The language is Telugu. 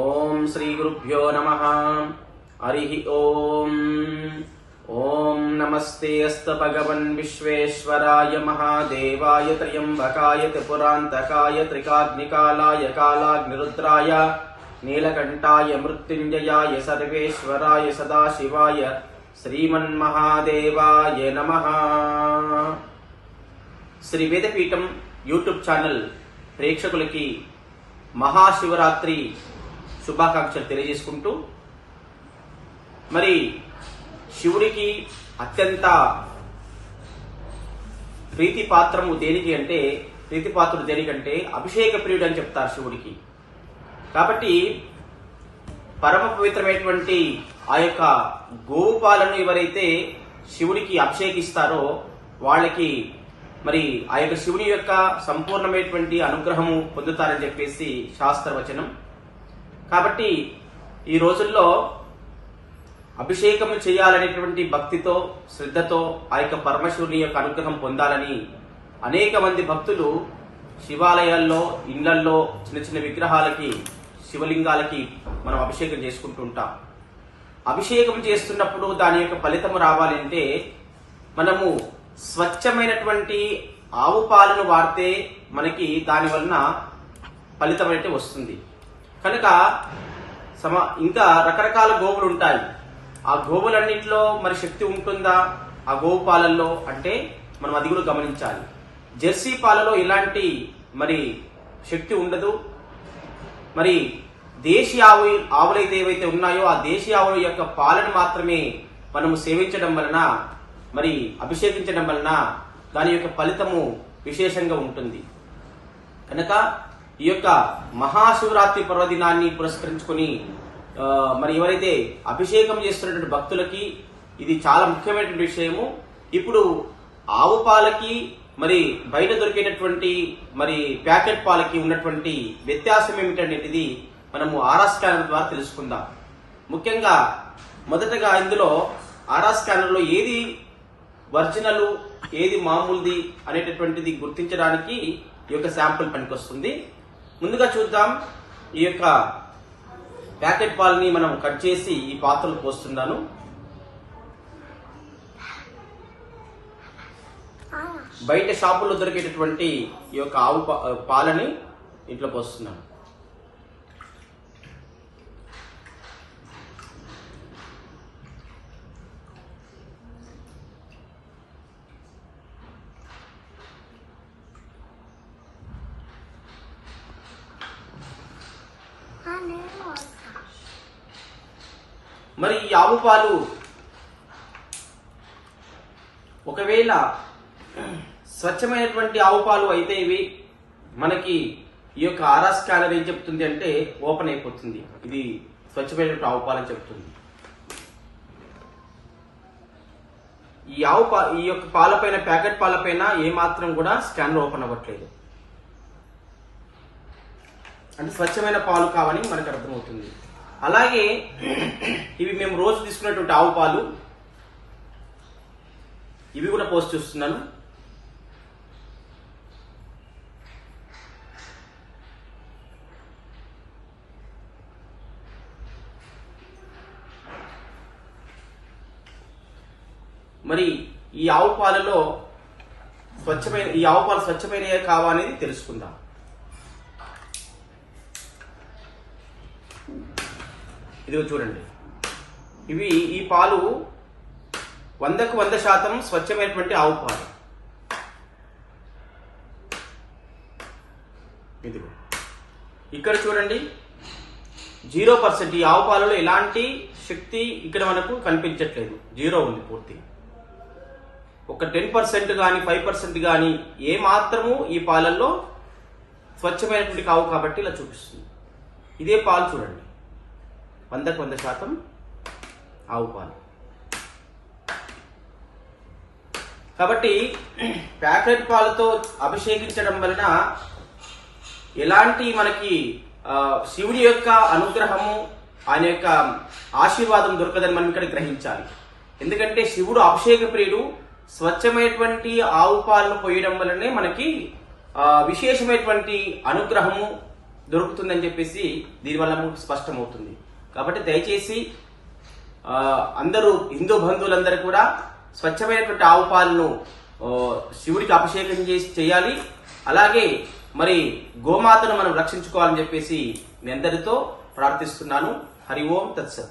ఓం శ్రీ గురుభ్యో నమ. హరి ఓం. ఓం నమస్తే అస్త భగవన్ విశ్వేశ్వరాయ మహాదేవాయ త్ర్యంబకాయ త్రిపురాంతకాయ త్రికాగ్నికాలాయ కాలాగ్నిరుద్రాయ నీలకంఠాయ మృత్యుంజయాయ సర్వేశ్వరాయ సదాశివాయ శ్రీమన్మహాదేవాయ నమ. శ్రీ వేదపీఠం యూట్యూబ్ ఛానల్ ప్రేక్షకులకి మహాశివరాత్రి శుభాకాంక్షలు తెలియజేసుకుంటూ మరి శివుడికి అత్యంత ప్రీతి పాత్రము దేనికి అంటే ప్రీతి పాత్రుడు దేనికంటే అభిషేక ప్రియుడు అని చెప్తారు శివుడికి. కాబట్టి పరమ పవిత్రమైనటువంటి ఆ యొక్క గోపాలను ఎవరైతే శివుడికి అభిషేకిస్తారో వాళ్ళకి మరి ఆ యొక్క శివుని యొక్క సంపూర్ణమైనటువంటి అనుగ్రహము పొందుతారని చెప్పేసి శాస్త్రవచనం. కాబట్టి ఈ రోజుల్లో అభిషేకం చేయాలనేటువంటి భక్తితో శ్రద్ధతో ఆ యొక్క పరమశివుని యొక్క అనుగ్రహం పొందాలని అనేక మంది భక్తులు శివాలయాల్లో ఇండ్లల్లో చిన్న చిన్న విగ్రహాలకి శివలింగాలకి మనం అభిషేకం చేసుకుంటూ ఉంటాం. అభిషేకం చేస్తున్నప్పుడు దాని యొక్క ఫలితం రావాలంటే మనము స్వచ్ఛమైనటువంటి ఆవు పాలను వాడితే మనకి దాని వలన ఫలితం అయితే వస్తుంది. కనుక సమ ఇంకా రకరకాల గోవులు ఉంటాయి. ఆ గోవులన్నింటిలో మరి శక్తి ఉంటుందా? ఆ గోవు పాలల్లో అంటే మనం అది కూడా గమనించాలి. జెర్సీ పాలలో ఇలాంటి మరి శక్తి ఉండదు. మరి దేశీ ఆవు ఆవులైతే ఏవైతే ఉన్నాయో ఆ దేశీ ఆవుల యొక్క పాలను మాత్రమే మనము సేవించడం వలన మరి అభిషేకించడం వలన దాని యొక్క ఫలితము విశేషంగా ఉంటుంది. కనుక ఈ యొక్క మహాశివరాత్రి పర్వదినాన్ని పురస్కరించుకొని మరి ఎవరైతే అభిషేకం చేస్తున్నటువంటి భక్తులకి ఇది చాలా ముఖ్యమైనటువంటి విషయము. ఇప్పుడు ఆవు పాలకి మరి బయట దొరికేటటువంటి మరి ప్యాకెట్ పాలకి ఉన్నటువంటి వ్యత్యాసం ఏమిటనేది మనము ఆరా స్కానర్ ద్వారా తెలుసుకుందాం. ముఖ్యంగా మొదటగా ఇందులో ఆరా స్కానర్లో ఏది వర్జినలు ఏది మామూలుది అనేటటువంటిది గుర్తించడానికి ఈ యొక్క శాంపుల్ పనికొస్తుంది. ముందుగా చూద్దాం ఈ యొక్క ప్యాకెట్ పాలని మనం కట్ చేసి ఈ పాత్రలు పోస్తున్నాను. బయట షాపుల్లో దొరికేటటువంటి ఈ యొక్క ఆవు పాలని ఇంట్లో పోస్తున్నాను. మరి ఈ ఆవు పాలు ఒకవేళ స్వచ్ఛమైనటువంటి ఆవు పాలు అయితే ఇవి మనకి ఈ యొక్క ఆరా స్కానర్ ఏం చెప్తుంది అంటే ఓపెన్ అయిపోతుంది. ఇది స్వచ్ఛమైనటువంటి ఆవు పాలు అని చెప్తుంది. ఈ ఆవు పా ఈ యొక్క పాలపైన ప్యాకెట్ పాలపైన ఏ మాత్రం కూడా స్కానర్ ఓపెన్ అవ్వట్లేదు. అంటే స్వచ్ఛమైన పాలు కావని మనకు అర్థమవుతుంది. అలాగే ఇవి మేము రోజు తీసుకున్నటువంటి ఆవు పాలు. ఇవి కూడా పోస్ట్ చూస్తున్నాను. మరి ఈ ఆవు పాలలో స్వచ్ఛమైన ఈ ఆవు పాలు స్వచ్ఛమైనవి కావా అనేది తెలుసుకుందాం. ఇదిగో చూడండి. ఇవి ఈ పాలు వందకు వంద శాతం స్వచ్ఛమైనటువంటి ఆవు పాలు. ఇదిగో. ఇక్కడ చూడండి. జీరో పర్సెంట్ ఈ ఆవు పాలలో ఎలాంటి శక్తి ఇక్కడ మనకు కనిపించట్లేదు. జీరో ఉంది పూర్తి. ఒక టెన్ పర్సెంట్ కానీ ఫైవ్ పర్సెంట్ కానీ ఏ మాత్రము ఈ పాలల్లో స్వచ్ఛమైనటువంటి కావు కాబట్టి ఇలా చూపిస్తుంది. ఇదే పాలు చూడండి. వందకు వంద శాతం ఆవు పాలు. కాబట్టి ప్యాకెట్ పాలతో అభిషేకించడం వలన ఎలాంటి మనకి శివుడి యొక్క అనుగ్రహము ఆయన యొక్క ఆశీర్వాదం దొరకదని మనం ఇక్కడ గ్రహించాలి. ఎందుకంటే శివుడు అభిషేక ప్రియుడు స్వచ్ఛమైనటువంటి ఆవు పాలను పోయడం వల్లనే మనకి విశేషమైనటువంటి అనుగ్రహము దొరుకుతుందని చెప్పేసి దీనివల్ల స్పష్టమవుతుంది. కాబట్టి దయచేసి అందరూ హిందూ బంధువులందరూ కూడా స్వచ్ఛమైనటువంటి ఆవు పాలను శివుడికి అభిషేకం చేసి చేయాలి. అలాగే మరి గోమాతను మనం రక్షించుకోవాలని చెప్పేసి మీ అందరితో ప్రార్థిస్తున్నాను. హరి ఓం తత్సత్.